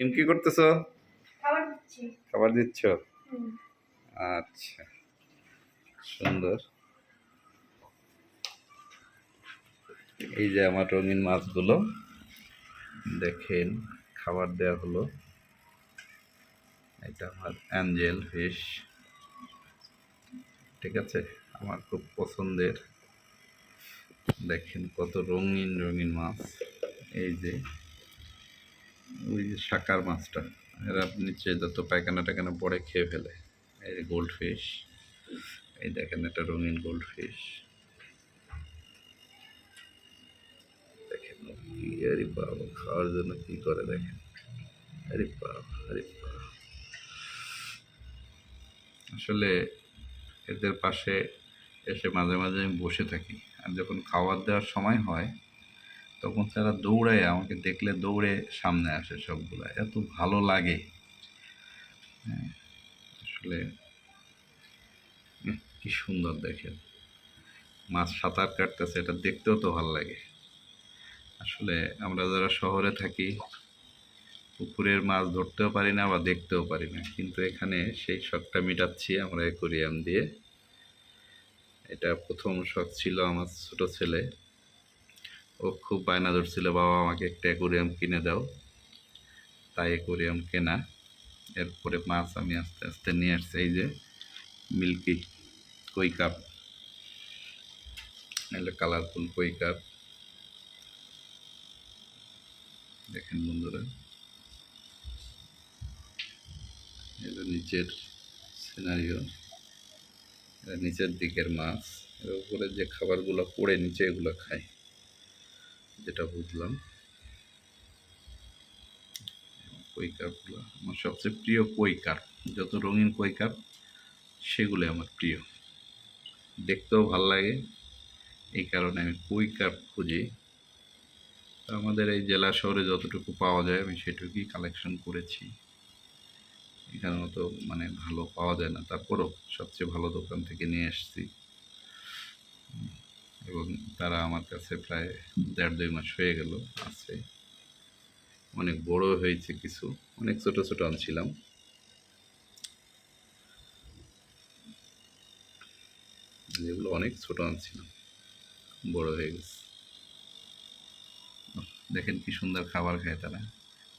তুমি কি করতেছ? খাবার দিচ্ছি। আচ্ছা সুন্দর। এই যে আমার রঙিন মাছগুলো দেখেন খাবার দেওয়া হলো। এটা আমার অ্যাঞ্জেল ফিশ। ঠিক আছে? আমার খুব পছন্দের। দেখেন কত রঙিন রঙিন মাছ। এই যে ওই যে শাকার মাছটা। এরা নিচে যত পায়খানা টায়খানা পরে খেয়ে ফেলে। এই গোল্ড ফিশ এই দেখেন একটা রঙিন গোল্ড ফিশ দেখেন আরে বাবা, খাওয়ার জন্য কি করে দেখেন? আরে বাবা আরে বাবা। আসলে এদের পাশে এসে মাঝে মাঝে আমি বসে থাকি। আর যখন খাবার দেওয়ার সময় হয় তখন তারা দৌড়ায় আমাকে দেখলে দৌড়ে সামনে আসে সবগুলা। এত ভালো লাগে। হ্যাঁ, আসলে কি সুন্দর দেখেন। মাছ সাঁতার কাটতেছে এটা দেখতেও তো ভালো লাগে। আসলে আমরা যারা শহরে থাকি পুকুরের মাছ ধরতেও পারি না বা দেখতেও পারি না। কিন্তু এখানে সেই শখটা মেটাচ্ছি আমরা অ্যাকোরিয়াম দিয়ে। এটা প্রথম শখ ছিল আমার ছোট ছেলে। ও খুব বায়না ধরছিল বাবা আমাকে একটা অ্যাকোরিয়াম কিনে দাও। তাই অ্যাকোরিয়াম কেনা। এরপরে মাছ আমি আস্তে আস্তে নিয়ে আসছি, এই যে মিল্কি কই কাপ এগুলো কালারফুল কই কাপ দেখেন বন্ধুরা। এটা নিচের সিনারিও নিচের দিকের মাছ। এর উপরে যে খাবারগুলো পড়ে, নিচে এগুলো খায় যেটা বুঝলাম। কই কাপগুলো? আমার সবচেয়ে প্রিয় কই কাপ যত রঙিন কই কাপ সেগুলো আমার প্রিয়। দেখতেও ভালো লাগে এই কারণে আমি কই কাপ খুঁজি। আমাদের এই জেলা শহরে যতটুকু পাওয়া যায় আমি সেটুকুই কালেকশন করেছি। এখানে তো মানে ভালো পাওয়া যায় না। তারপরও সবচেয়ে ভালো দোকান থেকে নিয়ে উম, এবং তারা আমার কাছে প্রায় দেড় দুই মাস হয়ে গেল আছে অনেক বড় হয়েছে কিছু, অনেক ছোট ছোট আনছিলাম। যেগুলো অনেক ছোট আনছিলাম, বড় হয়ে গেছে। দেখেন কি সুন্দর খাবার খায় তারা।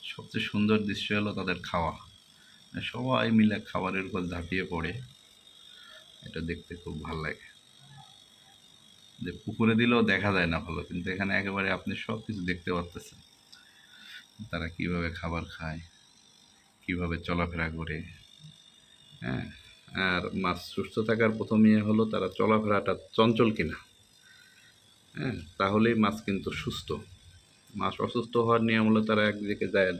সবচেয়ে সুন্দর দৃশ্য হলো তাদের খাওয়া। সবাই মিলে খাবারের উপর ঝাঁপিয়ে পড়ে। এটা দেখতে খুব ভালো লাগে। যে পুকুরে দিলেও দেখা যায় না ভালো, কিন্তু এখানে একেবারে আপনি সব কিছু দেখতে পাচ্তেছেন তারা কীভাবে খাবার খায়, কীভাবে চলাফেরা করে হ্যাঁ? আর মাছ সুস্থ থাকার প্রথম ইয়ে হলো তারা চলাফেরাটা চঞ্চল কিনা হ্যাঁ? তাহলেই মাছ কিন্তু সুস্থ। মাছ অসুস্থ হওয়ার নিয়ম হলো তারা একদিকে যায়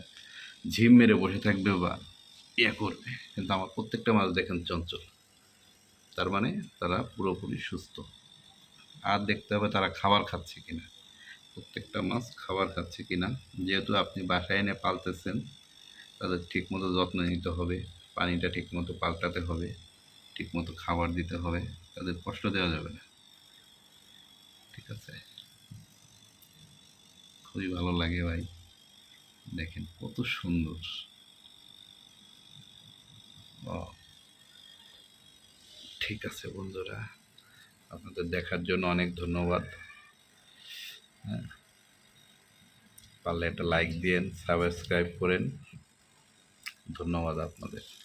ঝিম মেরে বসে থাকবে বা ইয়ে করবে, কিন্তু আমার প্রত্যেকটা মাছ দেখেন চঞ্চল। তার মানে তারা পুরোপুরি সুস্থ। আর দেখতে হবে তারা খাবার খাচ্ছে কিনা। প্রত্যেকটা মাছ খাবার খাচ্ছে কিনা। যেহেতু আপনি বাসায় এনে পালতেছেন, তাদের ঠিকমতো যত্ন নিতে হবে, পানিটা ঠিকমতো পাল্টাতে হবে, ঠিকমতো খাবার দিতে হবে, তাদের কষ্ট দেওয়া যাবে না। ঠিক আছে? খুবই ভালো লাগে ভাই। দেখেন কত সুন্দর। ঠিক আছে বন্ধুরা। আপনাদের দেখার জন্য অনেক ধন্যবাদ। হ্যাঁ। পারলে একটা লাইক দিয়েন সাবস্ক্রাইব করেন। ধন্যবাদ আপনাদের।